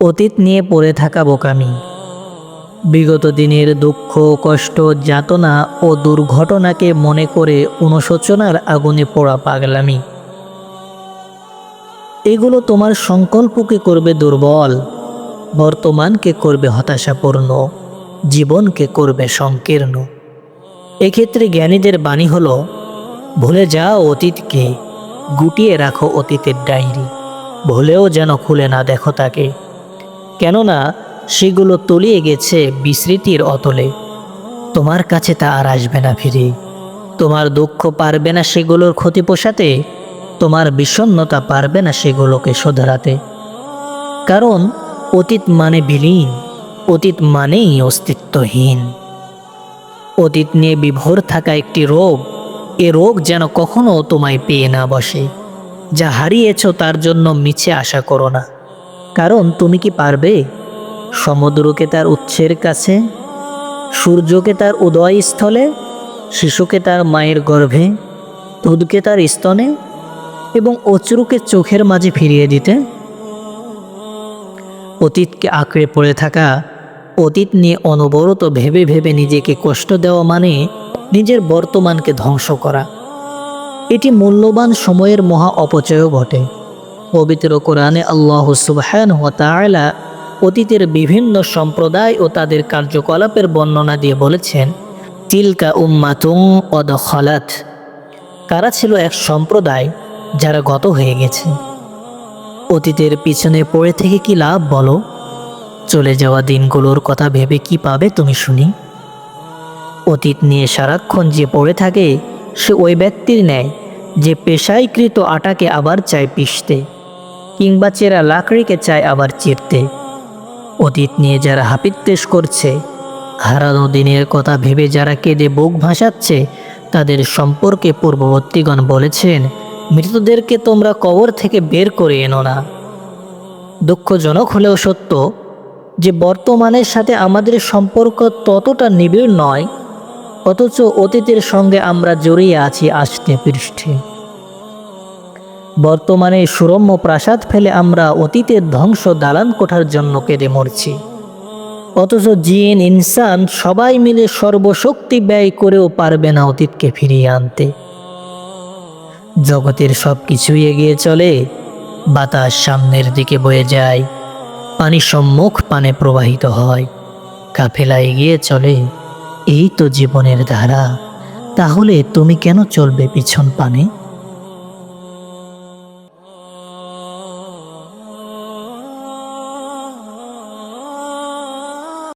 অতীত নিয়ে পড়ে থাকা বোকামি। বিগত দিনের দুঃখ, কষ্ট, যাতনা ও দুর্ঘটনাকে মনে করে অনুশোচনার আগুনে পোড়া পাগলামি। এগুলো তোমার সংকল্পকে করবে দুর্বল, বর্তমানকে করবে হতাশাপূর্ণ, জীবনকে করবে সংকীর্ণ। এক্ষেত্রে জ্ঞানীদের বাণী হলো, ভুলে যাও অতীতকে, গুটিয়ে রাখো অতীতের ডায়েরি, ভুলেও যেন খুলে না দেখো তাকে। কেননা সেগুলো তলিয়ে গেছে বিস্মৃতির অতলে। তোমার কাছে তা আর আসবে না ফিরে। তোমার দুঃখ পারবে না সেগুলোর ক্ষতি পোষাতে, তোমার বিষণ্ণতা পারবে না সেগুলোকে শোধরাতে। কারণ অতীত মানে বিলীন, অতীত মানেই অস্তিত্বহীন। অতীত নিয়ে বিভোর থাকা একটি রোগ, এ রোগ যেন কখনো তোমায় পেয়ে না বসে। যা হারিয়েছ তার জন্য মিছে আশা করো না। কারণ তুমি কি পারবে? সমুদ্রকে তার উৎসের কাছে, সূর্যকে তার উদয়স্থলে, শিশুকে তার মায়ের গর্ভে, দুধকে তার স্তনে এবং অশ্রুকে চোখের মাঝে ফিরিয়ে দিতে। অতীতকে আঁকড়ে পড়ে থাকা অতীত নিয়ে অনবরত ভেবে ভেবে নিজেকে কষ্ট দেওয়া মানে নিজের বর্তমানকে ধ্বংস করা। এটি মূল্যবান সময়ের মহা অপচয়ও ঘটে পবিত্র কোরআনে আল্লাহ সুবহান ও তাআলা অতীতের বিভিন্ন সম্প্রদায় ও তাদের কার্যকলাপের বর্ণনা দিয়ে বলেছেন, তিলকা উম্মাতুং অদ খলাত। কারা ছিল এক সম্প্রদায় যারা গত হয়ে গেছে? অতীতের পিছনে পড়ে থেকে কি লাভ বলো? চলে যাওয়া দিনগুলোর কথা ভেবে কি পাবে তুমি শুনি? অতীত নিয়ে সারাক্ষণ যে পড়ে থাকে, সে ওই ব্যক্তির ন্যায়, যে পেশাইকৃত আটাকে আবার চায় পিষতে। কিংবা চেরা লাকড়িকে চায় আবার চিরতে। অতীত নিয়ে যারা হাপিত্তেশ করছে, হারানো দিনের কথা ভেবে যারা কেঁদে বুক ভাসাচ্ছে, তাদের সম্পর্কে পূর্ববর্তীগণ বলেছেন, মৃতদেরকে তোমরা কবর থেকে বের করে এনো না। দুঃখজনক হলেও সত্য যে বর্তমানের সাথে আমাদের সম্পর্ক ততটা নিবিড় নয়, অথচ অতীতের সঙ্গে আমরা জড়িয়ে আছি আষ্টে পৃষ্ঠে। বর্তমানে সুরম্য প্রাসাদ ফেলে আমরা অতীতের ধ্বংস দালান কোঠার জন্য কেঁদে মরছি। অথচ জিন, ইনসান সবাই মিলে সর্বশক্তি ব্যয় করেও পারবে না অতীতকে ফিরিয়ে আনতে। জগতের সব কিছুই এগিয়ে চলে, বাতাস সামনের দিকে বয়ে যায়, পানি সম্মুখ পানে প্রবাহিত হয়। কাফেলা এগিয়ে চলে, এই তো জীবনের ধারা, তাহলে তুমি কেন চলবে পিছন পানে?